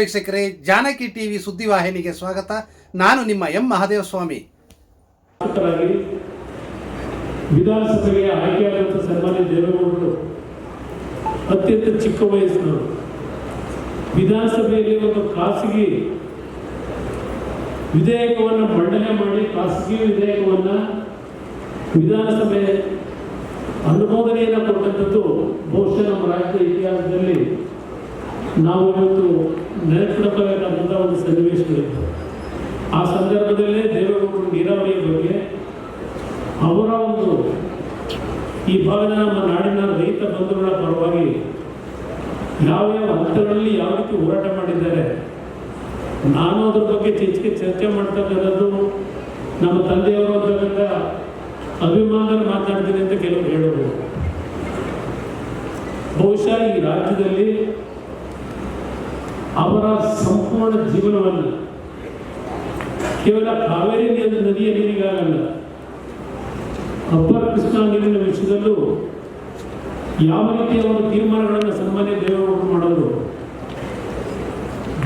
ವೀಕ್ಷಕರೇ, ಜಾನಕಿ ಟಿವಿ ಸುದ್ದಿವಾಹಿನಿಗೆ ಸ್ವಾಗತ. ನಾನು ನಿಮ್ಮ ಎಂ ಮಹಾದೇವ ಸ್ವಾಮಿ ವಿಧಾನಸಭೆಗೆ ಆಯ್ಕೆಯಾದಂಥ ಸನ್ಮಾನ್ಯ ದೇವೇಗೌಡರು, ಅತ್ಯಂತ ಚಿಕ್ಕ ವಯಸ್ಸಿನವರು, ವಿಧಾನಸಭೆಯಲ್ಲಿ ಒಂದು ಖಾಸಗಿ ವಿಧೇಯಕವನ್ನು ಮಂಡನೆ ಮಾಡಿ, ಖಾಸಗಿ ವಿಧೇಯಕವನ್ನು ವಿಧಾನಸಭೆ ಅನುಮೋದನೆಯನ್ನು ಕೊಟ್ಟಂಥದ್ದು ಬಹುಶಃ ನಮ್ಮ ರಾಜ್ಯದ ಇತಿಹಾಸದಲ್ಲಿ ನಾವು ಇವತ್ತು ನೆನಪಿಡಬೇಕಾದಂಥ ಒಂದು ಸನ್ನಿವೇಶಗಳಿತ್ತು ಆ ಸಂದರ್ಭದಲ್ಲೇ ದೇವೇಗೌಡರು ನೀರಾವರಿಯ ಬಗ್ಗೆ ಅವರ ಒಂದು ಈ ಭಾಗದ ನಮ್ಮ ನಾಡಿನ ರೈತ ಬಂಧುಗಳ ಪರವಾಗಿ ಯಾವ ಯಾವ ಹಂತಗಳಲ್ಲಿ ಯಾವ ರೀತಿ ಹೋರಾಟ ಮಾಡಿದ್ದಾರೆ, ನಾನು ಅದ್ರ ಬಗ್ಗೆ ಹೆಚ್ಚಿಗೆ ಚರ್ಚೆ ಮಾಡ್ತಕ್ಕಂಥದ್ದು ನಮ್ಮ ತಂದೆಯವರು ಅಂತಕ್ಕಂಥ ಅಭಿಮಾನದಲ್ಲಿ ಮಾತಾಡ್ತೀನಿ ಅಂತ ಕೆಲವರು ಹೇಳಬಹುದು ಬಹುಶಃ ಈ ರಾಜ್ಯದಲ್ಲಿ ಅವರ ಸಂಪೂರ್ಣ ಜೀವನವನ್ನು ಕೇವಲ ಕಾವೇರಿ ನೀರು ನದಿಯ ನೀರಿಗಾಗಲ್ಲ, ಅಪ್ಪರ ಕೃಷ್ಣ ನೀರಿನ ವಿಷಯದಲ್ಲೂ ಯಾವ ರೀತಿಯ ಒಂದು ತೀರ್ಮಾನಗಳನ್ನು ಸನ್ಮಾನ್ಯ ದೇವೇಗೌಡರು ಮಾಡೋದು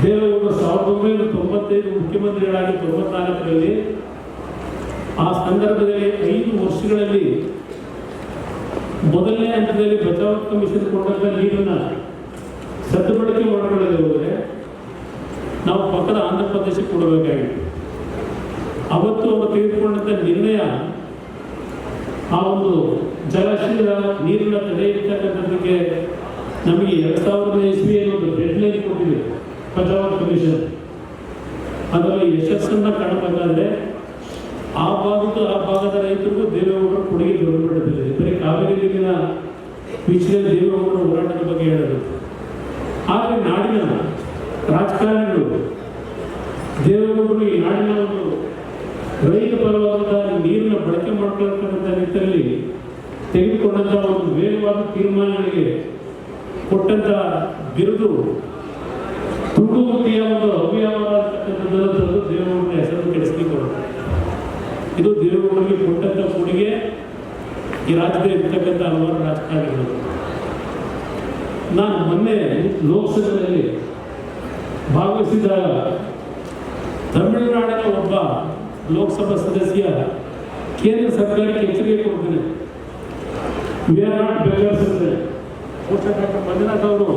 ದೇವೇಗೌಡರು ಸಾವಿರದ ಒಂಬೈನೂರ ತೊಂಬತ್ತೈದು ಮುಖ್ಯಮಂತ್ರಿಗಳಾಗಿ ತೊಂಬತ್ನಾಲ್ಕರಲ್ಲಿ ಆ ಸಂದರ್ಭದಲ್ಲಿ ಐದು ವರ್ಷಗಳಲ್ಲಿ ಮೊದಲನೇ ಹಂತದಲ್ಲಿ ಬಚಾವ್ ಕಮಿಷನ್ ಕೊಟ್ಟಂತ ನೀರನ್ನು ಸದ್ಬಳಕೆ ಮಾಡಿಕೊಳ್ಳದೆ ನಾವು ಪಕ್ಕದ ಆಂಧ್ರ ಪ್ರದೇಶಕ್ಕೆ ಕೊಡಬೇಕಾಗಿತ್ತು. ಅವತ್ತು ಅವರು ತೆಗೆದುಕೊಂಡಂಥ ನಿರ್ಣಯ ಆ ಒಂದು ಜಲಾಶಯದ ನೀರಿನ ತಡೆ ಇರ್ತಕ್ಕಂಥದ್ದಕ್ಕೆ ನಮಗೆ ಎರಡು ಸಾವಿರದ ಇಸ್ವಿಯಲ್ಲಿ ಒಂದು ಡೆಡ್ ಲೈನ್ ಕೊಟ್ಟಿದೆ ಪಂಜಾಬ್ ಕಮಿಷನ್ ಅದರಲ್ಲಿ ಯಶಸ್ಸನ್ನು ಕಾಣಬೇಕಾದ್ರೆ ಆ ಭಾಗದ ಆ ಭಾಗದ ರೈತರಿಗೂ ದೇವೇಗೌಡರು ಕೊಡುಗೆ ದೊಡ್ಡಬಿಟ್ಟಿದೆ ಬರೀ ಕಾವೇರಿ ನೀರಿನ ದೇವರು ದೇವೇಗೌಡರ ಹೋರಾಟದ ಬಗ್ಗೆ ಹೇಳೋದು. ಆದರೆ ನಾಡಿನ ರಾಜಕಾರಣಿಗಳು ದೇವೇಗೌಡರು ಈ ನಾಡಿನ ಒಂದು ರೈತ ಪರವಾದಂತಹ ನೀರನ್ನು ಬಳಕೆ ಮಾಡ್ಕೊಳ್ತಕ್ಕಂಥ ನಿಟ್ಟಿನಲ್ಲಿ ತೆಗೆದುಕೊಂಡಂಥ ಒಂದು ವೇಗವಾದ ತೀರ್ಮಾನಗಳಿಗೆ ಕೊಟ್ಟಂತ ಬಿರುದು ತುಳುಗುತ್ತಿಯ ಒಂದು ಅವ್ಯವಹಾರತಕ್ಕಂಥದ್ದು ದೇವೇಗೌಡರ ಹೆಸರು ಕೆಡಿಸ್ಲಿಕ್ಕೆ. ಇದು ದೇವೇಗೌಡರಿಗೆ ಕೊಟ್ಟಂತ ಕೊಡುಗೆ ಈ ರಾಜ್ಯದಲ್ಲಿ ಇರ್ತಕ್ಕಂಥ ಹಲವಾರು ರಾಜಕಾರಣಿಗಳು ನಾನು ಮೊನ್ನೆ ಲೋಕಸಭೆಯಲ್ಲಿ ಭಾಗವಹಿಸಿದಾಗ ತಮಿಳುನಾಡಿನ ಒಬ್ಬ ಲೋಕಸಭಾ ಸದಸ್ಯ ಕೇಂದ್ರ ಸರ್ಕಾರಕ್ಕೆ ಎಚ್ಚರಿಕೆ ಕೊಡ್ತಾನೆ ವಿ ಆರ್ ನಾಟ್ ಬೆಗರ್ಸ್ ಅಂದರೆ ಬಹುಶಃ ಡಾಕ್ಟರ್ ಮಂಜುನಾಥ್ ಅವರು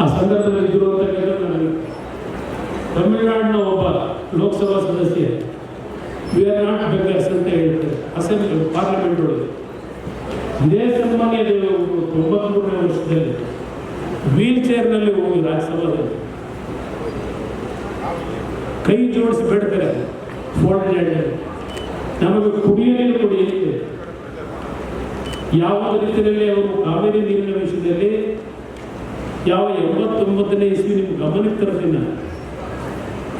ಆ ಸಂದರ್ಭದಲ್ಲಿ ಇದ್ದರು ಅಂತ ಹೇಳಿದ್ರೆ ನನಗೆ ತಮಿಳುನಾಡಿನ ಒಬ್ಬ ಲೋಕಸಭಾ ಸದಸ್ಯ ವಿ ಆರ್ ನಾಟ್ ಬೆಗರ್ಸ್ ಅಂತ ಹೇಳ್ತಾರೆ ಅಸೆಂಬ್ಲಿ ಪಾರ್ಲಿಮೆಂಟ್ ಒಳಗೆ ಇದೇ ಸನ್ಮಾನ್ಯ ತೊಂಬತ್ಮೂರನೇ ವರ್ಷದಲ್ಲಿ ವೀಲ್ ಚೇರ್ನಲ್ಲಿ ಹೋಗಿ ರಾಜ್ಯಸಭಾದಲ್ಲಿ. ಕೈ ಜೋಡಿಸಿ ಬಿಡ್ತಾರೆ. ಫೋಲ್ಡ್ ನಮಗೆ ಕುಡಿಯಲೇ ಕುಡಿಯುತ್ತೆ ಕೊಡಿ ಯಾವ ರೀತಿಯಲ್ಲಿ ಅವರು ಕಾವೇರಿ ನೀರಿನ ವಿಷಯದಲ್ಲಿ ಯಾವ ಎಂಬತ್ತೊಂಬತ್ತನೇ ಇಸ್ವಿ ನಿಮ್ಗೆ ಗಮನಕ್ಕೆ ತರ್ತೀನಿ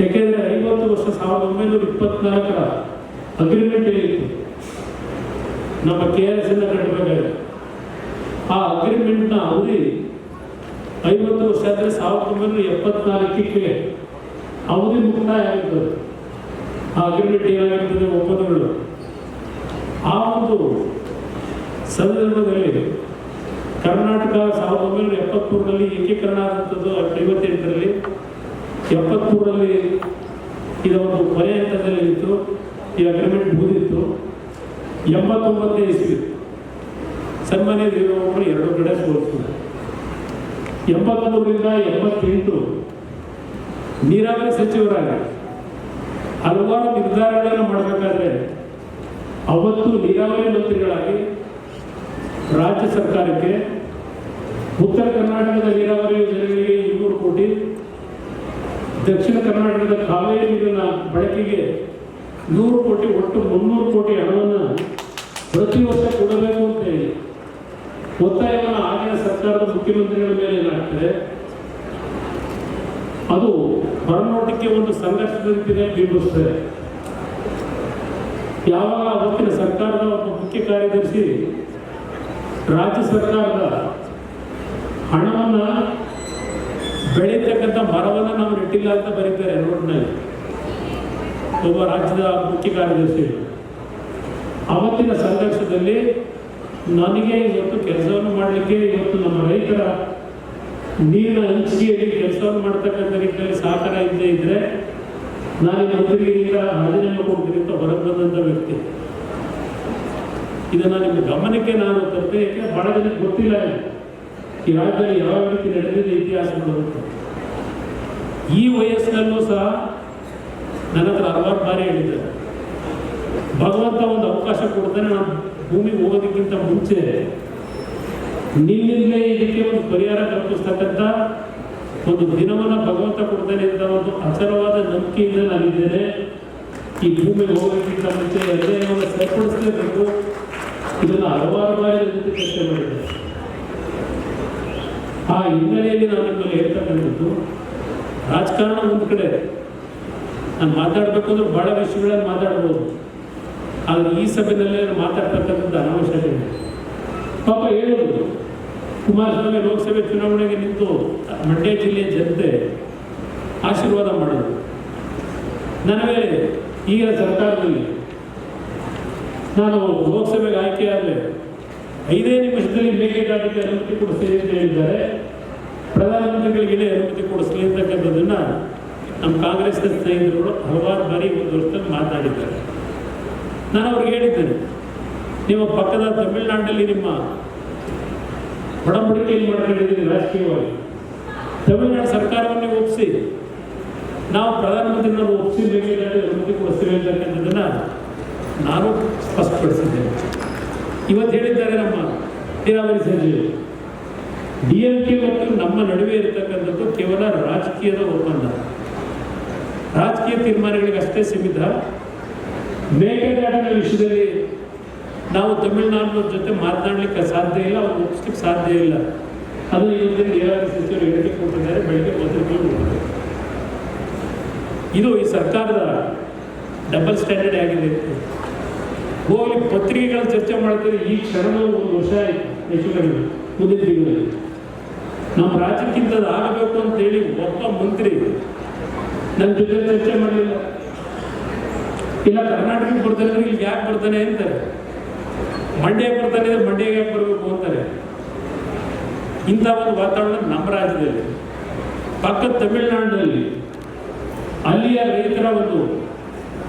ಯಾಕೆಂದರೆ ಐವತ್ತು ವರ್ಷ, ಸಾವಿರದ ಒಂಬೈನೂರ ಇಪ್ಪತ್ನಾಲ್ಕರ ಅಗ್ರಿಮೆಂಟ್ ಏನಿತ್ತು ನಮ್ಮ ಕೆ ಆರ್ ಎಸ್ ಕಟ್ಟಬೇಕಾಗಿದೆ ಆ ಅಗ್ರಿಮೆಂಟ್ನ ಅವಧಿ ಐವತ್ತು ವರ್ಷ ಆದರೆ ಸಾವಿರದ ಒಂಬೈನೂರ ಎಪ್ಪತ್ನಾಲ್ಕಕ್ಕೆ. ಅವಧಿ ಮುಕ್ತಾಯ ಆಗಿರ್ತದೆ ಆ ಅಗ್ರಿಮೆಂಟ್ ಏನಾಗಿರ್ತದೆ ಒಪ್ಪಂದಗಳು. ಆ ಒಂದು ಸಂದರ್ಭದಲ್ಲಿ ಕರ್ನಾಟಕ ಸಾವಿರದ ಒಂಬೈನೂರ ಎಪ್ಪತ್ತ್ಮೂರರಲ್ಲಿ ಏಕೀಕರಣ ಆದಂಥದ್ದು ಐವತ್ತೆಂಟರಲ್ಲಿ ಎಪ್ಪತ್ತ್ಮೂರರಲ್ಲಿ ಇದೊಂದು ಕೊನೆ ಹಂತದಲ್ಲಿ ಇತ್ತು. ಈ ಅಗ್ರಿಮೆಂಟ್ ಮುಗಿದಿತ್ತು. ಎಂಬತ್ತೊಂಬತ್ತನೇ ಇಸ್ವಿ. ಸನ್ಮಾನ್ಯ ದೇವೇಗೌಡರು ಎರಡು ಕಡೆ ಸೋಲಿಸಿದ್ರು ಎಂಬತ್ಮೂರರಿಂದ ಎಂಬತ್ತೆಂಟು ನೀರಾವರಿ ಸಚಿವರಾಗಿ ಹಲವಾರು ನಿರ್ಧಾರಗಳನ್ನು ಮಾಡಬೇಕಾದ್ರೆ ಅವತ್ತು ನೀರಾವರಿ ಮಂತ್ರಿಗಳಾಗಿ ರಾಜ್ಯ ಸರ್ಕಾರಕ್ಕೆ ಉತ್ತರ ಕರ್ನಾಟಕದ ನೀರಾವರಿ ಯೋಜನೆಗಳಿಗೆ ಇನ್ನೂರು ಕೋಟಿ, ದಕ್ಷಿಣ ಕರ್ನಾಟಕದ ಕಾವೇರಿ ನೀರಿನ ಬಳಕೆಗೆ ನೂರು ಕೋಟಿ, ಒಟ್ಟು ಮುನ್ನೂರು ಕೋಟಿ ಹಣವನ್ನು ಪ್ರತಿ ವರ್ಷ ಕೊಡಬೇಕು ಅಂತ ಹೇಳಿ ಒತ್ತಾಯವನ್ನು ಆಗಿನ ಸರ್ಕಾರದ ಮುಖ್ಯಮಂತ್ರಿಗಳ ಮೇಲೆ ಏನಾಗ್ತದೆ ಅದು ಹೊರನೋಟಕ್ಕೆ ಒಂದು ಸಂಘರ್ಷದ ರೀತಿಯಲ್ಲಿ ಬಿಂಬಿಸ್ತದೆ ಯಾವಾಗ ಅವತ್ತಿನ ಸರ್ಕಾರದ ಒಬ್ಬ ಮುಖ್ಯ ಕಾರ್ಯದರ್ಶಿ ರಾಜ್ಯ ಸರ್ಕಾರದ ಹಣವನ್ನು ಬೆಳೀತಕ್ಕಂಥ ಮರವನ್ನು ನಾವು ನೆಟ್ಟಿಲ್ಲ ಅಂತ ಬರೀತಾರೆ ರೋಡ್ನಲ್ಲಿ. ಒಬ್ಬ ರಾಜ್ಯದ ಮುಖ್ಯ ಕಾರ್ಯದರ್ಶಿ ಅವತ್ತಿನ ಸಂಘರ್ಷದಲ್ಲಿ ನನಗೆ ಇವತ್ತು ಕೆಲಸವನ್ನು ಮಾಡಲಿಕ್ಕೆ ಇವತ್ತು ನಮ್ಮ ರೈತರ ನೀರಿನ ಹಂಚಿಕೆಯಲ್ಲಿ ಕೆಲಸವನ್ನು ಮಾಡ್ತಕ್ಕಂಥ ರೀತಿಯಲ್ಲಿ ಸಹಕಾರ ಇಲ್ಲದೆ ಇದ್ರೆ ನಾನು ಈ ಮಂತ್ರಿಗಿಂತ ರಾಜೀನಾಮೆ ಕೊಡ್ತೀನಿ ಅಂತ ಹೊರಗೆ ಬಂದಂಥ ವ್ಯಕ್ತಿ. ಇದನ್ನ ನಿಮ್ಮ ಗಮನಕ್ಕೆ ನಾನು ತರ್ತೇನೆ, ಯಾಕೆ ಬಹಳ ಜನಕ್ಕೆ ಗೊತ್ತಿಲ್ಲ. ಈ ರಾಜ್ಯದಲ್ಲಿ ಯಾವ ರೀತಿ ನಡೆದಿದೆ ಇತಿಹಾಸ ಬರುತ್ತೆ ಈ ವಯಸ್ಸಿನಲ್ಲೂ ಸಹ ನನ್ನ ಹತ್ರ ಹಲವಾರು ಬಾರಿ ಹೇಳಿದ್ದಾರೆ. ಭಗವಂತ ಒಂದು ಅವಕಾಶ ಕೊಡ್ತಾನೆ, ನಾನು ಭೂಮಿಗೆ ಹೋಗೋದಕ್ಕಿಂತ ಮುಂಚೆ ನಿನ್ನಿಂದಲೇ ಇದಕ್ಕೆ ಒಂದು ಪರಿಹಾರ ಕಲ್ಪಿಸ್ತಕ್ಕಂಥ ಒಂದು ದಿನವನ್ನು ಭಗವಂತ ಕೊಡ್ತಾನೆ ಅಂತ ಒಂದು ಅಚಲವಾದ ನಂಬಿಕೆಯಿಂದ ನಾನಿದ್ದೇನೆ ಈ ಭೂಮಿಗೆ ಹೋಗೋಕ್ಕಿಂತ ಮುಂಚೆ ಅಧ್ಯಯನವನ್ನು ಸರಿಪಡಿಸಲೇಬೇಕು. ಇದನ್ನು ಹಲವಾರು ಬಾರಿ ಜೊತೆ ಚರ್ಚೆ ಮಾಡಿದೆ ಆ ಹಿನ್ನೆಲೆಯಲ್ಲಿ ನಾನು ನಿಮ್ಮಲ್ಲಿ ಹೇಳ್ತಕ್ಕಂಥದ್ದು ರಾಜಕಾರಣ ಒಂದು ಕಡೆ ನಾನು ಮಾತಾಡಬೇಕು ಅಂದ್ರೆ ಬಹಳ ವಿಷಯಗಳನ್ನು ಮಾತಾಡ್ಬೋದು. ಆದರೆ ಈ ಸಭೆಯಲ್ಲೇ ಮಾತಾಡ್ತಕ್ಕಂಥದ್ದು ಅನಾವಶ್ಯಕ ಇದೆ ಪಾಪ ಹೇಳೋದು. ಕುಮಾರಸ್ವಾಮಿ ಲೋಕಸಭೆ ಚುನಾವಣೆಗೆ ನಿಂತು ಮಂಡ್ಯ ಜಿಲ್ಲೆಯ ಜನತೆ ಆಶೀರ್ವಾದ ಮಾಡೋದು ನನಗೆ ಈಗ ಸರ್ಕಾರದಲ್ಲಿ ನಾನು ಲೋಕಸಭೆಗೆ ಆಯ್ಕೆಯಾದರೆ ಐದೇ ನಿಮಿಷದಲ್ಲಿ ಮೇಕೆದಾಟಿಗೆ ಅನುಮತಿ ಕೊಡಿಸ್ತೀನಿ ಅಂತ ಹೇಳಿದ್ದಾರೆ. ಪ್ರಧಾನಮಂತ್ರಿಗಳಿಗೆ ಅನುಮತಿ ಕೊಡಿಸ್ಲಿ ಅಂತಕ್ಕಂಥದ್ದನ್ನು ನಮ್ಮ ಕಾಂಗ್ರೆಸ್ನ ಸ್ನೇಹಿತರುಗಳು ಹಲವಾರು ಬಾರಿ ಒಂದು ವರ್ಷದಲ್ಲಿ ಮಾತಾಡಿದ್ದಾರೆ. ನಾನು ಅವ್ರಿಗೆ ಹೇಳಿದ್ದೇನೆ ನಿಮ್ಮ ಪಕ್ಕದ ತಮಿಳುನಾಡಿನಲ್ಲಿ ನಿಮ್ಮ ಒಡಂಬಡಿಕೆಯಲ್ಲಿ ಮಾಡ್ಕೊಂಡಿದ್ದೀರಿ ರಾಜಕೀಯವಾಗಿ. ತಮಿಳುನಾಡು ಸರ್ಕಾರವನ್ನೇ ಒಪ್ಪಿಸಿ ನಾವು ಪ್ರಧಾನಮಂತ್ರಿನವರು ಒಪ್ಪಿಸಿ ಮೇಕೆದಾಟಿ ಅನುಮತಿ ಕೊಡಿಸ್ತೀವಿ ಅಂತಕ್ಕಂಥದ್ದನ್ನು ನಾನು ಸ್ಪಷ್ಟಪಡಿಸಿದ್ದೇನೆ. ಇವತ್ತು ಹೇಳಿದ್ದಾರೆ ನಮ್ಮ ನೀರಾವರಿ ಸಚಿವರು. ಡಿ ಎಂ ಕೆ ಮತ್ತು ನಮ್ಮ ನಡುವೆ ಇರತಕ್ಕಂಥದ್ದು ಕೇವಲ ರಾಜಕೀಯದ ಒಪ್ಪಂದ. ರಾಜಕೀಯ ತೀರ್ಮಾನಗಳಿಗೆ ಅಷ್ಟೇ ಸೀಮಿತ. ಮೇಕೆದಾಟಿನ ವಿಷಯದಲ್ಲಿ ನಾವು ತಮಿಳುನಾಡಿನ ಜೊತೆ ಮಾತನಾಡಲಿಕ್ಕೆ ಸಾಧ್ಯ ಇಲ್ಲ, ಅವ್ರು ಒಪ್ಪಿಸ್ಲಿಕ್ಕೆ ಸಾಧ್ಯ ಇಲ್ಲ. ಅದು ಇವತ್ತಿನ ಎಸ್ ಸಚಿವರು ಹೇಳಿಕೆ ಕೊಟ್ಟಿದ್ದಾರೆ, ಬೆಳಗ್ಗೆ ಇದು ಈ ಸರ್ಕಾರದ ಡಬಲ್ ಸ್ಟ್ಯಾಂಡರ್ಡ್ ಆಗಿದೆ. ಹೋಗಿ ಪತ್ರಿಕೆಗಳ ಚರ್ಚೆ ಮಾಡ್ತಾರೆ, ಈ ಶರಣ ಒಂದು ವರ್ಷ ಆಯಿತು, ಹೆಚ್ಚು ಕಡಿಮೆ, ಮುಂದಿನ ತಿಂಗಳಲ್ಲಿ. ನಮ್ಮ ರಾಜ್ಯಕ್ಕಿಂತ ಆಗಬೇಕು ಅಂತೇಳಿ ಒಬ್ಬ ಮಂತ್ರಿ ನನ್ನ ಜೊತೆ ಚರ್ಚೆ ಮಾಡಲಿಲ್ಲ. ಇಲ್ಲ, ಕರ್ನಾಟಕಕ್ಕೆ ಬರ್ತಾನೆ ಅಂದ್ರೆ ಇಲ್ಲಿ ಯಾಕೆ ಬರ್ತಾನೆ ಅಂತಾರೆ. ಮಂಡ್ಯಕ್ಕೆ ಬರ್ತಾನೆ, ಮಂಡ್ಯಗೆ ಬರಬೇಕು ಅಂತಾರೆ? ಇಂಥ ಒಂದು ವಾತಾವರಣ ನಮ್ಮ ರಾಜ್ಯದಲ್ಲಿ, ಪಕ್ಕದ ತಮಿಳುನಾಡಿನಲ್ಲಿ. ಅಲ್ಲಿಯ ರೈತರ ಒಂದು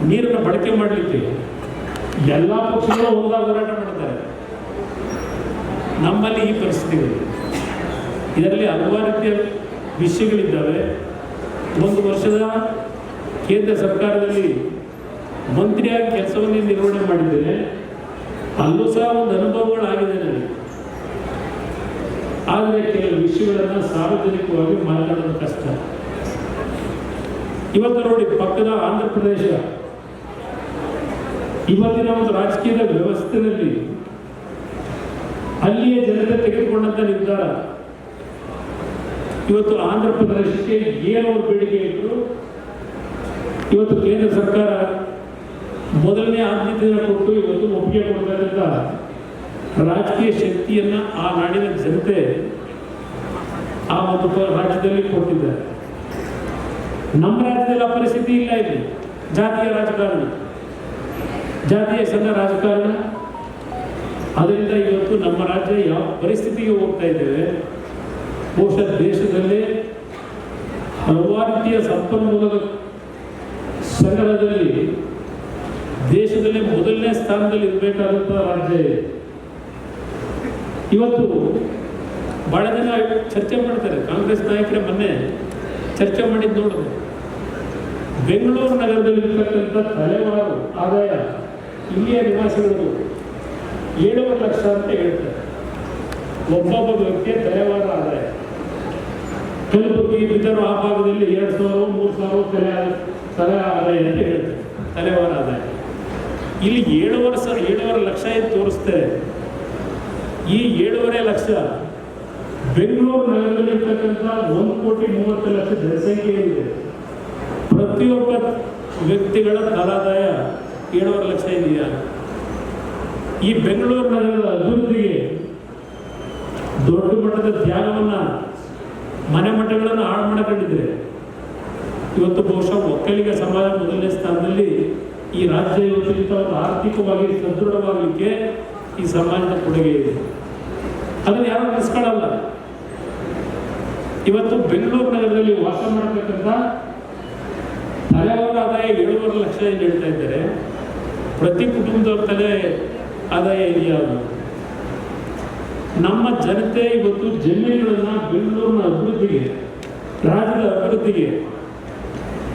ನೀರನ್ನು ಬಳಕೆ ಮಾಡಲಿಕ್ಕೆ ಎಲ್ಲ ಪಕ್ಷಗಳು ಹೋದಾಗ ಹೋರಾಟ ಮಾಡ್ತಾರೆ. ನಮ್ಮಲ್ಲಿ ಈ ಪರಿಸ್ಥಿತಿಗಳು. ಇದರಲ್ಲಿ ಹಲವಾರು ರೀತಿಯ ವಿಷಯಗಳಿದ್ದಾವೆ. ಒಂದು ವರ್ಷದ ಕೇಂದ್ರ ಸರ್ಕಾರದಲ್ಲಿ ಮಂತ್ರಿಯಾಗಿ ಕೆಲಸವನ್ನೇ ನಿರ್ವಹಣೆ ಮಾಡಿದ್ದೇನೆ. ಅಲ್ಲೂ ಸಹ ಒಂದು ಅನುಭವಗಳಾಗಿದೆ ನನಗೆ. ಆದರೆ ಕೆಲವು ವಿಷಯಗಳನ್ನು ಸಾರ್ವಜನಿಕವಾಗಿ ಮಾತಾಡೋದು ಕಷ್ಟ. ಇವತ್ತು ನೋಡಿ ಪಕ್ಕದ ಆಂಧ್ರ ಪ್ರದೇಶ. ಇವತ್ತಿನ ಒಂದು ರಾಜಕೀಯದ ವ್ಯವಸ್ಥೆಯಲ್ಲಿ ಅಲ್ಲಿಯ ಜನತೆ ತೆಗೆದುಕೊಂಡಂಥ ನಿರ್ಧಾರ. ಇವತ್ತು ಆಂಧ್ರ ಪ್ರದೇಶಕ್ಕೆ ಏನು ಒಂದು ಬೇಡಿಕೆ ಇಟ್ಟರು ಇವತ್ತು ಕೇಂದ್ರ ಸರ್ಕಾರ ಮೊದಲನೇ ಆದ್ಯತೆಯನ್ನು ಕೊಟ್ಟು ಇವತ್ತು ಒಪ್ಪಿಗೆ ಕೊಡ್ತಕ್ಕಂಥ ರಾಜಕೀಯ ಶಕ್ತಿಯನ್ನ ಆ ನಾಡಿನ ಜನತೆ ಆ ಒಂದು ರಾಜ್ಯದಲ್ಲಿ ಕೊಟ್ಟಿದ್ದಾರೆ ನಮ್ಮ ರಾಜ್ಯದಲ್ಲಿ ಆ ಪರಿಸ್ಥಿತಿ ಇಲ್ಲ ಇಲ್ಲಿ. ಜಾತಿಯ ರಾಜಕಾರಣ. ಜಾತಿಯ ಸಣ್ಣ ರಾಜಕಾರಣ. ಅದರಿಂದ ಇವತ್ತು ನಮ್ಮ ರಾಜ್ಯ ಯಾವ ಪರಿಸ್ಥಿತಿಗೆ ಹೋಗ್ತಾ ಇದ್ದೇವೆ ಬಹುಶಃ ದೇಶದಲ್ಲೇ ಹಲವಾರು ರೀತಿಯ ಸಂಪನ್ಮೂಲದ ಸಂಗ್ರಹದಲ್ಲಿ ದೇಶದಲ್ಲೇ ಮೊದಲನೇ ಸ್ಥಾನದಲ್ಲಿ ಇರಬೇಕಾದಂಥ ರಾಜ್ಯ ಇದೆ. ಇವತ್ತು ಬಹಳ ಜನ ಚರ್ಚೆ ಮಾಡ್ತಾರೆ. ಕಾಂಗ್ರೆಸ್ ನಾಯಕರೇ ಮೊನ್ನೆ ಚರ್ಚೆ ಮಾಡಿದ್ದು ನೋಡಿದೆ ಬೆಂಗಳೂರು ನಗರದಲ್ಲಿ ಇರ್ತಕ್ಕಂಥ ತಲೆಮಾರು ಆದಾಯ ಇಲ್ಲಿಯ ನಿವಾಸಿಗಳು ಏಳುವರೆ ಲಕ್ಷ ಅಂತ ಹೇಳ್ತಾರೆ. ಒಬ್ಬೊಬ್ಬ ವ್ಯಕ್ತಿಯ ತಲೆವಾರ ಆದಾಯ. ಕಲಬುರಗಿ ಬಿದ್ದರು ಆ ಭಾಗದಲ್ಲಿ ಎರಡು ಸಾವಿರ ಮೂರು ಸಾವಿರ ತಲೆ ತಲೆ ಆದಾಯ ಅಂತ ಹೇಳ್ತಾರೆ. ತಲೆವಾರ ಆದಾಯ. ಇಲ್ಲಿ ಏಳುವರೆ ಸಾವಿರ, ಏಳುವರೆ ಲಕ್ಷ ಏನು ತೋರಿಸ್ತಾರೆ ಈ ಏಳುವರೆ ಲಕ್ಷ ಬೆಂಗಳೂರು ನಗರದಲ್ಲಿರ್ತಕ್ಕಂಥ ಒಂದು ಕೋಟಿ ಮೂವತ್ತು ಲಕ್ಷ ಜನಸಂಖ್ಯೆ ಇದೆ ಪ್ರತಿಯೊಬ್ಬ ವ್ಯಕ್ತಿಗಳ ತಲಾದಾಯ ಏಳುವರೆ ಲಕ್ಷ ಇದೆಯಾ ಈ ಬೆಂಗಳೂರು ನಗರದ ಅಭಿವೃದ್ಧಿಗೆ ದೊಡ್ಡ ಮಟ್ಟದ ಧ್ಯಾನವನ್ನು ಮನೆ ಮಠಗಳನ್ನು ಹಾಳು ಮಾಡಿಕೊಂಡಿದ್ರೆ ಇವತ್ತು ಬಹುಶಃ ಒಕ್ಕಲಿಗ ಸಮಾಜ ಮೊದಲನೇ ಸ್ಥಾನದಲ್ಲಿ ಈ ರಾಜ್ಯ ಯೋಜಿತ ಆರ್ಥಿಕವಾಗಿ ಸದೃಢವಾಗಲಿಕ್ಕೆ ಈ ಸಮಾಜದ ಕೊಡುಗೆ ಇದೆ. ಅದನ್ನು ಯಾರು ನೆನೆಸ್ಕೊಳ್ಳಲ್ಲ ಇವತ್ತು ಬೆಂಗಳೂರು ನಗರದಲ್ಲಿ ವಾಸ ಮಾಡತಕ್ಕಂಥ ತಲೆಯವರ ಆದಾಯ ಏಳುವರೆ ಲಕ್ಷ ಏನು ಹೇಳ್ತಾ ಇದ್ದಾರೆ. ಪ್ರತಿ ಕುಟುಂಬದವ್ರ ತಲೆ ಆದಾಯ ಇದೆಯಾವುದು ನಮ್ಮ ಜನತೆ ಇವತ್ತು ಜಮೀನುಗಳನ್ನ ಬೆಂಗಳೂರಿನ ಅಭಿವೃದ್ಧಿಗೆ, ರಾಜ್ಯದ ಅಭಿವೃದ್ಧಿಗೆ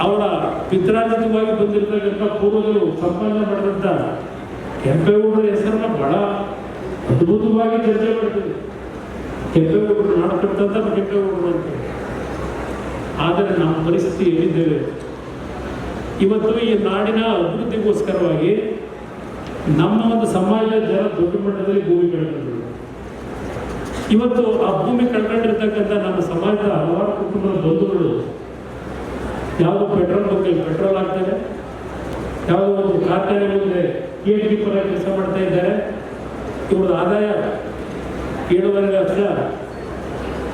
ಅವರ ಪಿತ್ರಾರ್ಜಿತವಾಗಿ ಬಂದಿರತಕ್ಕಂಥ ಪೂರ್ವಜರು ಸಂಪಾದನೆ ಮಾಡಿದಂಥ ಕೆಂಪೇಗೌಡರ ಹೆಸರನ್ನ ಬಹಳ ಅದ್ಭುತವಾಗಿ ಚರ್ಚೆ ಮಾಡ್ತೀವಿ. ಕೆಂಪೇಗೌಡರು ನಾಡು ಕಟ್ಟಂತ ಕೆಂಪೇಗೌಡರು ಅಂತ. ಆದರೆ ನಮ್ಮ ಪರಿಸ್ಥಿತಿ ಏನಿದ್ದೇವೆ? ಇವತ್ತು ಈ ನಾಡಿನ ಅಭಿವೃದ್ಧಿಗೋಸ್ಕರವಾಗಿ ನಮ್ಮ ಒಂದು ಸಮಾಜದ ಜನ ದೊಡ್ಡ ಮಟ್ಟದಲ್ಲಿ ಭೂಮಿ ಕಳ್ಕೊಂಡ್ರು ಇವತ್ತು ಆ ಭೂಮಿ ಕಳ್ಕೊಂಡಿರ್ತಕ್ಕಂಥ ನಮ್ಮ ಸಮಾಜದ ಹಲವಾರು ಕುಟುಂಬದ ಬಂಧುಗಳು ಯಾವುದೋ ಪೆಟ್ರೋಲ್ ಬಗ್ಗೆ ಪೆಟ್ರೋಲ್ ಆಗ್ತಾರೆ ಯಾವುದೋ ಒಂದು ಕಾರ್ಖಾನೆ ಮುಂದೆ ಗೇಟ್ ಕೀಪರ್ ಆಗಿ ಕೆಲಸ ಮಾಡ್ತಾ ಇದ್ದಾರೆ. ಇವ್ರ ಆದಾಯ ಏಳುವರೆ ಲಕ್ಷ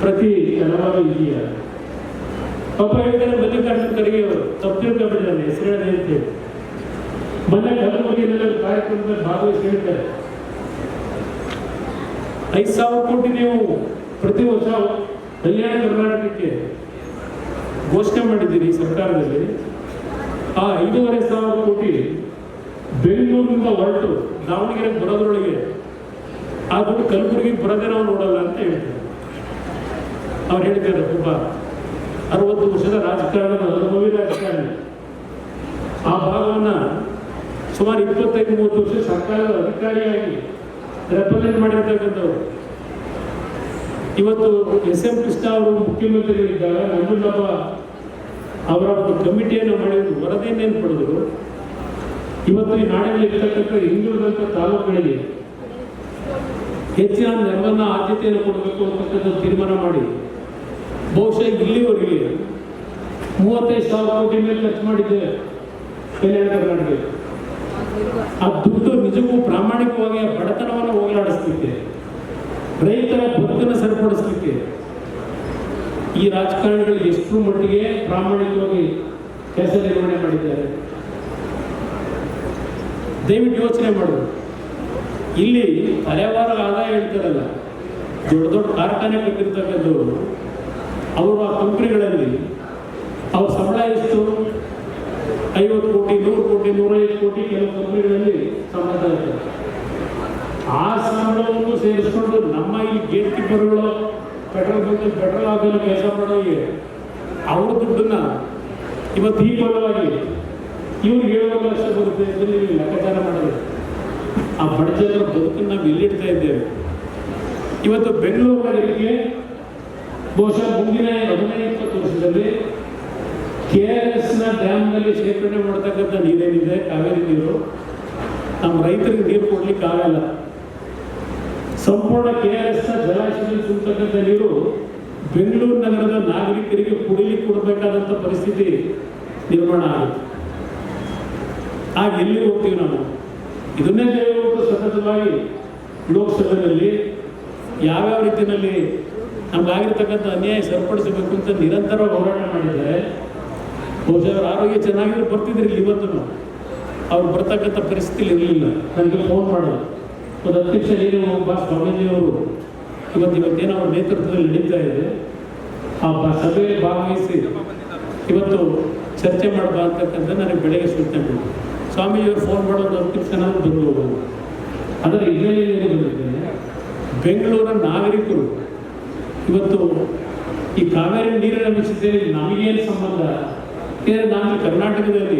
ಪ್ರತಿ ಜನವಾಗಿ ಇದೆಯಾ? ಪಾಪ ಹೇಳ್ತಾರೆ ಮಲ್ಲಿಕಾರ್ಜುನ ಖರ್ಗೆ ಅವರು ತಪ್ಪು ತಿಳ್ಕೊಂಡ್ಬಿಟ್ಟಿದ್ದಾರೆ ಹೆಸರು ಹೇಳದೆ ಅಂತೇಳಿ ಮೊನ್ನೆ ಕಲಬುರಗಿನಲ್ಲಿ ಕಾರ್ಯಕ್ರಮದಲ್ಲಿ ಭಾಗವಹಿಸಿ ಹೇಳ್ತಾರೆ ಐದು ಸಾವಿರ ಕೋಟಿ ನೀವು ಪ್ರತಿ ವರ್ಷ ಕಲ್ಯಾಣ ಕರ್ನಾಟಕಕ್ಕೆ ಘೋಷಣೆ ಮಾಡಿದ್ದೀರಿ ಸರ್ಕಾರದಲ್ಲಿ. ಆ ಐದೂವರೆ ಸಾವಿರ ಕೋಟಿ ಬೆಂಗಳೂರಿನಿಂದ ಹೊರಟು ದಾವಣಗೆರೆ ಬರೋದ್ರೊಳಗೆ. ಆ ದುಡ್ಡು ಕಲಬುರಗಿಗೆ ಬರೋದೇ ನಾವು ನೋಡಲ್ಲ ಅಂತ ಹೇಳ್ತಾರೆ. ಅವ್ರು ಹೇಳ್ತಾರೆ ಒಬ್ಬ ಅರವತ್ತು ವರ್ಷದ ರಾಜಕಾರಣದ ಅನುಭವಿ ರಾಜಕಾರಣಿ. ಆ ಭಾಗವನ್ನ ಸುಮಾರು ಇಪ್ಪತ್ತೈದು, ಮೂವತ್ತು ವರ್ಷ ಸರ್ಕಾರದ ಅಧಿಕಾರಿಯಾಗಿ ರೆಪ್ರೆಸೆಂಟ್ ಮಾಡಿರ್ತಕ್ಕಂಥವ್ರು. ಇವತ್ತು ಎಸ್ ಎಂ ಕೃಷ್ಣ ಅವರು ಮುಖ್ಯಮಂತ್ರಿಗಳಿದ್ದಾಗ ನಂಜುಂಡಪ್ಪ ಅವರ ಒಂದು ಕಮಿಟಿಯನ್ನು ಮಾಡಿದ್ರು ವರದಿಯನ್ನೇನು ಪಡೆದರು ಇವತ್ತು ಈ ನಾಡಿನಲ್ಲಿ ಇರ್ತಕ್ಕಂಥ ಹಿಂದುಳಿದಂಥ ತಾಲೂಕುಗಳಿಗೆ ಹೆಚ್ಚಿನ ನೆರವನ್ನ ಆದ್ಯತೆಯನ್ನು ಕೊಡಬೇಕು ಅಂತಕ್ಕಂಥ ತೀರ್ಮಾನ ಮಾಡಿ. ಬಹುಶಃ ಇಲ್ಲಿವರೆಗೆ ಮೂವತ್ತೈದು ಸಾವಿರ ಕೋಟಿ ಮೇಲೆ ಖರ್ಚು ಮಾಡಿದ್ದೇವೆ ಕಲ್ಯಾಣ ಕರ್ನಾಟಕ ಆ ದುಡ್ಡು ನಿಜವೂ ಪ್ರಾಮಾಣಿಕವಾಗಿ ಬಡತನವನ್ನು ಹೋಗಲಾಡಿಸ್ಲಿಕ್ಕೆ, ರೈತರ ಬದುಕನ್ನು ಸರಿಪಡಿಸ್ಲಿಕ್ಕೆ ಈ ರಾಜಕಾರಣಿಗಳು ಎಷ್ಟು ಮಟ್ಟಿಗೆ ಪ್ರಾಮಾಣಿಕವಾಗಿ ಕೆಲಸ ನಿರ್ವಹಣೆ ಮಾಡಿದ್ದಾರೆ? ದಯವಿಟ್ಟು ಯೋಚನೆ ಮಾಡೋದು ಇಲ್ಲಿ ತಲೆವಾರ ಆದಾಯ ಹೇಳ್ತಾರಲ್ಲ, ದೊಡ್ಡ ದೊಡ್ಡ ಕಾರ್ಖಾನೆ ಕಟ್ಟಿರ್ತಕ್ಕಂಥವ್ರು ಅವರು ಆ ಕಂಪ್ನಿಗಳಲ್ಲಿ ಅವ್ರ ಸಂಬಳ ಎಷ್ಟು? ಐವತ್ತು ಕೋಟಿ, ನೂರು ಕೋಟಿ, ನೂರೈವತ್ತು ಕೋಟಿ ಕೆಲವು ಕಂಪ್ನಿಗಳಲ್ಲಿ ಸಂಬಳ ಆ ಸಂಬಳವನ್ನು ಸೇರಿಸ್ಕೊಂಡು ನಮ್ಮ ಈ ಗೇಟ್ ಕೀಪರ್ಗಳು ಪೆಟ್ರೋಲ್ ಬಂಕ್ ಪೆಟ್ರೋಲ್ ಹಾಕಲು ಕೆಲಸ ಮಾಡೋರಿಗೆ ಅವ್ರ ದುಡ್ಡನ್ನ ಇವತ್ತು ಈ ಪರವಾಗಿ ಇವ್ರು ಏಳುವರೆ ಲಕ್ಷ ಬರುತ್ತೆ. ಅಂತ ನೀವು ಲೆಕ್ಕಾಚಾರ ಮಾಡೋದು. ಆ ಬಡ ಬದುಕನ್ನು ನಾವು ಎಲ್ಲಿಡ್ತಾ ಇದ್ದೇವೆ? ಇವತ್ತು ಬೆಂಗಳೂರು ನಗರಕ್ಕೆ ಬಹುಶಃ ಮುಂದಿನ ಹದಿನೈದು ಇಪ್ಪತ್ತು ವರ್ಷದಲ್ಲಿ ಕೆ ಆರ್ ಎಸ್ನ ಡ್ಯಾಮ್ನಲ್ಲಿ ಶೇಖರಣೆ ಮಾಡ್ತಕ್ಕಂಥ ನೀರೇನಿದೆ? ಕಾವೇರಿ ನೀರು. ನಮ್ಮ ರೈತರಿಗೆ ನೀರು ಕೊಡ್ಲಿಕ್ಕೆ ಆಗಲ್ಲ. ಸಂಪೂರ್ಣ ಕೆ ಆರ್ ಎಸ್ ಜಲಾಶಯದಲ್ಲಿ ತುಂಬತಕ್ಕಂಥ ನೀರು ಬೆಂಗಳೂರು ನಗರದ ನಾಗರಿಕರಿಗೆ ಕುಡಿಲಿಕ್ಕೆ ಕೊಡಬೇಕಾದಂಥ ಪರಿಸ್ಥಿತಿ ನಿರ್ಮಾಣ ಆಗುತ್ತೆ. ಆಗ ಎಲ್ಲಿ ಹೋಗ್ತೀವಿ ನಾವು? ಇದನ್ನೇ ದೇವರು ಸತತವಾಗಿ ಲೋಕಸಭೆಯಲ್ಲಿ ಯಾವ್ಯಾವ ರೀತಿಯಲ್ಲಿ ನಮ್ಗಾಗಿರ್ತಕ್ಕಂಥ ಅನ್ಯಾಯ ಸರಿಪಡಿಸಬೇಕು ಅಂತ ನಿರಂತರ ಹೋರಾಟ ಮಾಡಿದರೆ ಬಹುಶಃ ಅವ್ರ ಆರೋಗ್ಯ ಚೆನ್ನಾಗಿದ್ರೆ ಬರ್ತಿದ್ರಿ ಇವತ್ತು ಅವ್ರು ಬರ್ತಕ್ಕಂಥ ಪರಿಸ್ಥಿತಿ ಇರಲಿಲ್ಲ. ನನಗೆ ಫೋನ್ ಮಾಡೋದು ಒಂದು ಹತ್ತು ನಿಮಿಷ ಬಾ ಸ್ವಾಮೀಜಿಯವರು ಇವತ್ತು ಇವತ್ತೇನು ಅವರ ನೇತೃತ್ವದಲ್ಲಿ ನಡೀತಾ ಇದೆ. ಆ ಸಭೆಯಲ್ಲಿ ಭಾಗವಹಿಸಿ ಇವತ್ತು ಚರ್ಚೆ ಮಾಡಬಾ ಅಂತಕ್ಕಂಥ ನನಗೆ ಬೆಳಗ್ಗೆ ಸೂಚನೆ ಕೊಡಿ ಸ್ವಾಮೀಜಿಯವರು ಫೋನ್ ಮಾಡೋದು ನಾನು ಬಂದು ಹೋಗೋದು. ಅದರ ಹಿನ್ನೆಲೆಯಲ್ಲಿ ಬಂದಿದ್ದೇನೆ ಬೆಂಗಳೂರಿನ ನಾಗರಿಕರು ಇವತ್ತು ಈ ಕಾವೇರಿ ನೀರಿನ ವಿಷಯದಲ್ಲಿ ನಮಗೇನು ಸಂಬಂಧ? ಏನಾದ್ರೆ ನಾನು ಕರ್ನಾಟಕದಲ್ಲಿ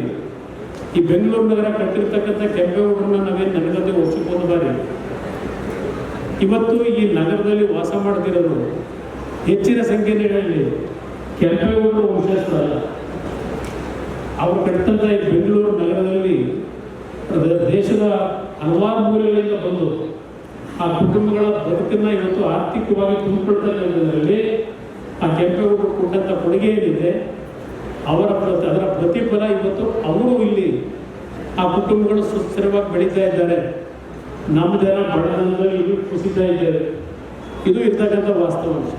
ಈ ಬೆಂಗಳೂರು ನಗರ ಕಟ್ಟಿರ್ತಕ್ಕಂಥ ಕೆಂಪೇಗೌಡರನ್ನ ನಾವೇನು ನನಗದೇ ವರ್ಷಕ್ಕೊಂದು ಬಾರಿ ಇವತ್ತು ಈ ನಗರದಲ್ಲಿ ವಾಸ ಮಾಡ್ತಿರೋದು ಹೆಚ್ಚಿನ ಸಂಖ್ಯೆಯಲ್ಲಿ ಕೆಂಪೇಗೌಡರು ವಂಶಸ್ಥರ ಅವರು ಕಟ್ಟಿದಂಥ ಈ ಬೆಂಗಳೂರು ನಗರದಲ್ಲಿ ದೇಶದ ಹಲವಾರು ಮೂಲೆಗಳಿಂದ ಬಂದು ಆ ಕುಟುಂಬಗಳ ಬದುಕನ್ನ ಇವತ್ತು ಆರ್ಥಿಕವಾಗಿ ತುಂಬಿಕೊಳ್ತಕ್ಕಂಥದ್ರಲ್ಲಿ ಆ ಕೆಂಪೇಗೌಡರು ಕೊಟ್ಟಂಥ ಕೊಡುಗೆ ಏನಿದೆ ಅವರ ಪ್ರತಿ ಅದರ ಪ್ರತಿಫಲ ಇವತ್ತು ಅವರು ಇಲ್ಲಿ ಆ ಕುಟುಂಬಗಳು ಸುಸ್ಥಿರವಾಗಿ ಬೆಳೀತಾ ಇದ್ದಾರೆ. ನಮ್ಮ ಜನ ಬಡತನದಲ್ಲಿ ಇದು ಕುಸಿತಾ ಇದ್ದಾರೆ. ಇದು ಇರ್ತಕ್ಕಂಥ ವಾಸ್ತವಾಂಶ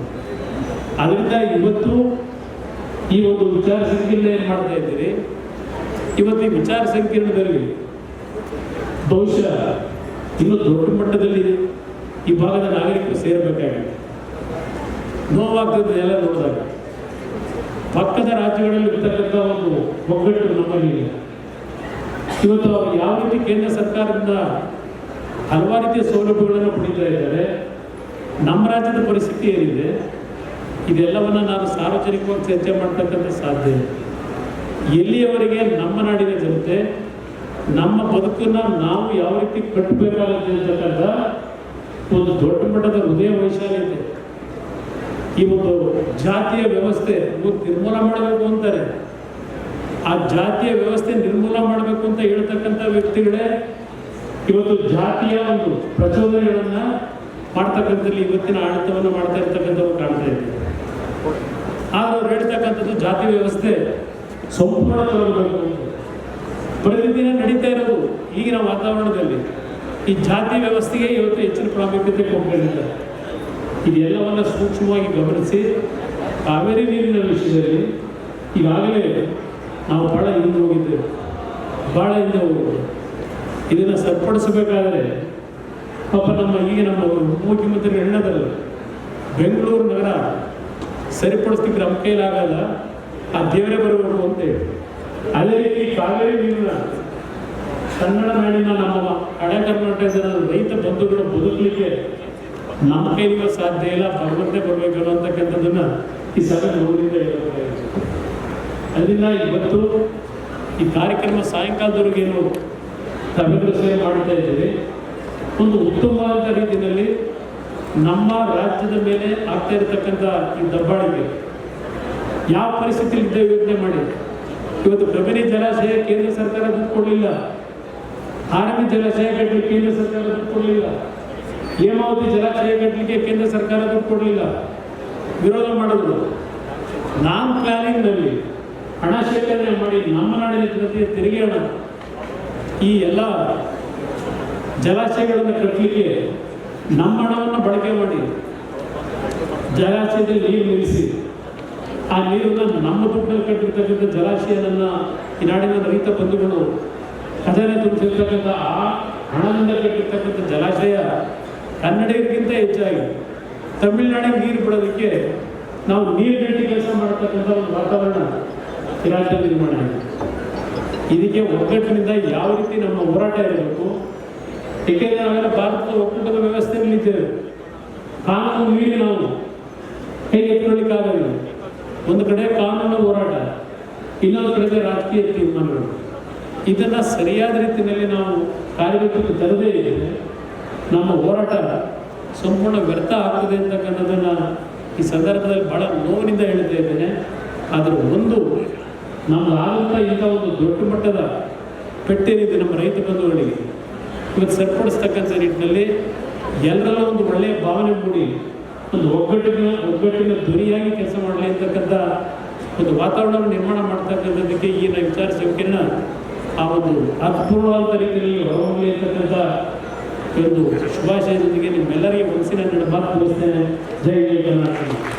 ಅದರಿಂದ ಇವತ್ತು ಈ ಒಂದು ವಿಚಾರ ಸಂಕೀರ್ಣ ಏನು ಮಾಡ್ತಾ ಇದ್ದೀರಿ? ಇವತ್ತು ಈ ವಿಚಾರ ಸಂಕೀರ್ಣದಲ್ಲಿ ಬಹುಶಃ ಇನ್ನೂ ದೊಡ್ಡ ಮಟ್ಟದಲ್ಲಿ ಈ ಭಾಗದ ನಾಗರಿಕರು ಸೇರಬೇಕಾಗಿದೆ. ನೋವಾಗ್ತದೆ ಎಲ್ಲ ನೋಡಿದಾಗ. ಪಕ್ಕದ ರಾಜ್ಯಗಳಲ್ಲಿ ಇರ್ತಕ್ಕಂಥ ಒಂದು ಒಗ್ಗಟ್ಟು ನಮ್ಮಲ್ಲಿ ಇದೆ. ಇವತ್ತು ಅವರು ಯಾವ ರೀತಿ ಕೇಂದ್ರ ಸರ್ಕಾರದಿಂದ ಹಲವಾರು ರೀತಿಯ ಸೌಲಭ್ಯಗಳನ್ನು ಪಡೀತಾ ಇದ್ದಾರೆ, ನಮ್ಮ ರಾಜ್ಯದ ಪರಿಸ್ಥಿತಿ ಏನಿದೆ, ಇದೆಲ್ಲವನ್ನ ನಾನು ಸಾರ್ವಜನಿಕವಾಗಿ ಚರ್ಚೆ ಮಾಡ್ತಕ್ಕಂಥ ಸಾಧ್ಯ ಇದೆ ಎಲ್ಲಿಯವರೆಗೆ ನಮ್ಮ ನಾಡಿನ ಜನತೆ, ನಮ್ಮ ಬದುಕನ್ನ ನಾವು ಯಾವ ರೀತಿ ಕಟ್ಟಬೇಕಾಗುತ್ತೆ ಅಂತಕ್ಕಂಥ ಒಂದು ದೊಡ್ಡ ಮಟ್ಟದ ಹೃದಯ ವೈಶಾಲ್ಯತೆ ಈ ಒಂದು ಜಾತಿಯ ವ್ಯವಸ್ಥೆ ನಿರ್ಮೂಲ ಮಾಡಬೇಕು ಅಂತಾರೆ. ಆ ಜಾತಿಯ ವ್ಯವಸ್ಥೆ ನಿರ್ಮೂಲ ಮಾಡಬೇಕು ಅಂತ ಹೇಳ್ತಕ್ಕಂಥ ವ್ಯಕ್ತಿಗಳೇ ಇವತ್ತು ಜಾತಿಯ ಒಂದು ಪ್ರಚೋದನೆಗಳನ್ನು ಮಾಡ್ತಕ್ಕಂಥಲ್ಲಿ ಇವತ್ತಿನ ಆಡಳಿತವನ್ನು ಮಾಡ್ತಾ ಇರ್ತಕ್ಕಂಥವ್ರು ಕಾಣ್ತಾ ಇದ್ದೀವಿ ಆದ್ರೆ ಅವ್ರು ಹೇಳ್ತಕ್ಕಂಥದ್ದು ಜಾತಿ ವ್ಯವಸ್ಥೆ ಸಂಪೂರ್ಣ ಪ್ರತಿದಿನ ನಡೀತಾ ಇರೋದು ಈಗಿನ ವಾತಾವರಣದಲ್ಲಿ. ಈ ಜಾತಿ ವ್ಯವಸ್ಥೆಗೆ ಇವತ್ತು ಹೆಚ್ಚಿನ ಪ್ರಾಮುಖ್ಯತೆ ಕೊಟ್ಟಿದ್ದಾರೆ ಇದೆಲ್ಲವನ್ನ ಸೂಕ್ಷ್ಮವಾಗಿ ಗಮನಿಸಿ, ಕಾವೇರಿ ನೀರಿನ ವಿಷಯದಲ್ಲಿ ಈಗಾಗಲೇ ನಾವು ಭಾಳ ಹಿಂದೆ ಹೋಗಿದ್ದೇವೆ. ಭಾಳ ಹಿಂದೆ ಹೋಗಿದ್ದೇವೆ. ಇದನ್ನು ಸರಿಪಡಿಸಬೇಕಾದ್ರೆ ಪಾಪ ನಮ್ಮ ಈಗ ನಮ್ಮ ಮುಖ್ಯಮಂತ್ರಿ ಎಣ್ಣದಲ್ಲ ಬೆಂಗಳೂರು ನಗರ ಸರಿಪಡಿಸ್ಲಿಕ್ಕೆ ನಮ್ಮ ಕೈಲಾಗಲ್ಲ, ಆ ದೇವರೇ ಬರಬೇಕು ಅಂತೇಳಿ. ಅದೇ ರೀತಿ ಕಾವೇರಿ ನೀರಿನ ಕನ್ನಡ ನಾಡಿನ ನಮ್ಮ ಹಳೆ ಕರ್ನಾಟಕದ ರೈತ ಬಂಧುಗಳು ಬದುಕಲಿಕ್ಕೆ ನಮ್ಮ ಕೈಗೂ ಸಾಧ್ಯ ಇಲ್ಲ ಭಗವಂತೆ ಬರಬೇಕು ಅಂತಕ್ಕಂಥದ್ದನ್ನ ಈ ಸಭೆ ನೋಡಿಂದ ಅದರಿಂದ ಇವತ್ತು ಈ ಕಾರ್ಯಕ್ರಮ ಸಾಯಂಕಾಲದವರೆಗೇನು ಸೇವೆ ಮಾಡ್ತಾ ಇದ್ದೀವಿ. ಒಂದು ಉತ್ತಮವಾದ ರೀತಿಯಲ್ಲಿ ನಮ್ಮ ರಾಜ್ಯದ ಮೇಲೆ ಆಗ್ತಾ ಇರತಕ್ಕಂಥ ಈ ದಬ್ಬಾಳಿಕೆ, ಯಾವ ಪರಿಸ್ಥಿತಿಯಲ್ಲಿ ಇದ್ದೇವೆ ಯೋಚನೆ ಮಾಡಿ. ಇವತ್ತು ಕಬಿನಿ ಜಲಾಶಯ ಕೇಂದ್ರ ಸರ್ಕಾರ ದುಡ್ಡು ಕೊಡಲಿಲ್ಲ. ಆರ್ಮಿ ಜಲಾಶಯ ಕಟ್ಟಲು ಕೇಂದ್ರ ಸರ್ಕಾರ ದುಡ್ಡು ಕೊಡಲಿಲ್ಲ. ಹೇಮಾವತಿ ಜಲಾಶಯ ಕಟ್ಟಲಿಕ್ಕೆ ಕೇಂದ್ರ ಸರ್ಕಾರ ದುಡ್ಡು ಕೊಡಲಿಲ್ಲ? ವಿರೋಧ ಮಾಡಿದ್ರು ನಾನ್ ಪ್ಲಾನಿಂಗ್ನಲ್ಲಿ ಹಣ ಶೇಖರಣೆ ಮಾಡಿ ನಮ್ಮ ನಾಡಿನ ಜನತೆಯ ತೆರಿಗೆ ಹಣ. ಈ ಎಲ್ಲ ಜಲಾಶಯಗಳನ್ನು ಕಟ್ಟಲಿಕ್ಕೆ ನಮ್ಮ ಹಣವನ್ನು ಬಳಕೆ ಮಾಡಿ ಜಲಾಶಯದಲ್ಲಿ ನೀರು ನಿಲ್ಲಿಸಿ. ಆ ನೀರನ್ನು ನಮ್ಮ ದುಡ್ಡಲ್ಲಿ ಕಟ್ಟಿರ್ತಕ್ಕಂಥ ಜಲಾಶಯನನ್ನ ಈ ನಾಡಿನ ರೈತ ಬಂಧುಗಳು, ಖಜಾನೆ ತುಂಬಿಸಿರ್ತಕ್ಕಂಥ ಆ ಹಣದಿಂದ ಕಟ್ಟಿರ್ತಕ್ಕಂಥ ಜಲಾಶಯ ಕನ್ನಡಿಗರಿಗಿಂತ ಹೆಚ್ಚಾಗಿ ತಮಿಳುನಾಡಿಗೆ ನೀರು ಬಿಡೋದಕ್ಕೆ ನಾವು ನೀರು ಗಂಟೆ ಕೆಲಸ ಮಾಡತಕ್ಕಂಥ ಒಂದು ವಾತಾವರಣ ಈ ರಾಜ್ಯದಲ್ಲಿ ನಿರ್ಮಾಣ ಆಗಿದೆ. ಇದಕ್ಕೆ ಒಗ್ಗಟ್ಟಿನಿಂದ ಯಾವ ರೀತಿ ನಮ್ಮ ಹೋರಾಟ ಇರಬೇಕು? ಏಕೆಂದರೆ ನಾವೆಲ್ಲ ಭಾರತದ ಒಕ್ಕೂಟದ ವ್ಯವಸ್ಥೆಯಲ್ಲಿ ಇದ್ದೇವೆ ಕಾನೂನು ಮೀರಿ ನಾವು ಹೇಗೆ ಎತ್ತಿಕೊಳ್ಳಿಕ್ಕಾಗಲಿಲ್ಲ ಒಂದು ಕಡೆ ಕಾನೂನು ಹೋರಾಟ, ಇನ್ನೊಂದು ಕಡೆ ರಾಜಕೀಯ ತೀರ್ಮಾನಗಳು. ಇದನ್ನು ಸರಿಯಾದ ರೀತಿಯಲ್ಲಿ ನಾವು ಕಾರ್ಯರೂಪಕ್ಕೆ ತರದೇ ಇದ್ದರೆ ನಮ್ಮ ಹೋರಾಟ ಸಂಪೂರ್ಣ ವ್ಯರ್ಥ ಆಗ್ತದೆ ಅಂತಕ್ಕಂಥದ್ದನ್ನು ಈ ಸಂದರ್ಭದಲ್ಲಿ ಬಹಳ ನೋವಿನಿಂದ ಹೇಳ್ತಾ ಇದ್ದೇನೆ. ಆದರೆ ಒಂದು, ನಮ್ಮ ಆಗುತ್ತಾ ಇಂಥ ಒಂದು ದೊಡ್ಡ ಮಟ್ಟದ ಪೆಟ್ಟೇನಿದೆ ನಮ್ಮ ರೈತ ಬಂಧುಗಳಿಗೆ ಇವತ್ತು ಸರಿಪಡಿಸ್ತಕ್ಕಂಥ ನಿಟ್ಟಿನಲ್ಲಿ ಎಲ್ಲರಲ್ಲೂ ಒಂದು ಒಳ್ಳೆಯ ಭಾವನೆ ಮೂಡಿ, ಒಂದು ಒಗ್ಗಟ್ಟಿನ ಒಗ್ಗಟ್ಟಿನ ಧ್ವನಿಯಾಗಿ ಕೆಲಸ ಮಾಡಲಿ ಅಂತಕ್ಕಂಥ ಒಂದು ವಾತಾವರಣವನ್ನು ನಿರ್ಮಾಣ ಮಾಡ್ತಕ್ಕಂಥದ್ದಕ್ಕೆ ಈ ವಿಚಾರ ಸಂಖ್ಯೆಯನ್ನು ಆ ಒಂದು ಅರ್ಥಪೂರ್ಣವಾದ ರೀತಿಯಲ್ಲಿ ಹೊರಹೊಮ್ಮಲಿ ಅಂತಕ್ಕಂಥ ಒಂದು ಶುಭಾಶಯದೊಂದಿಗೆ ನಿಮ್ಮೆಲ್ಲರಿಗೆ ಮನಸ್ಸಿನ ಮಾತು ಮುಗಿಸ್ತೇನೆ ಜೈ ಜೈ ಕರ್ನಾಟಕ.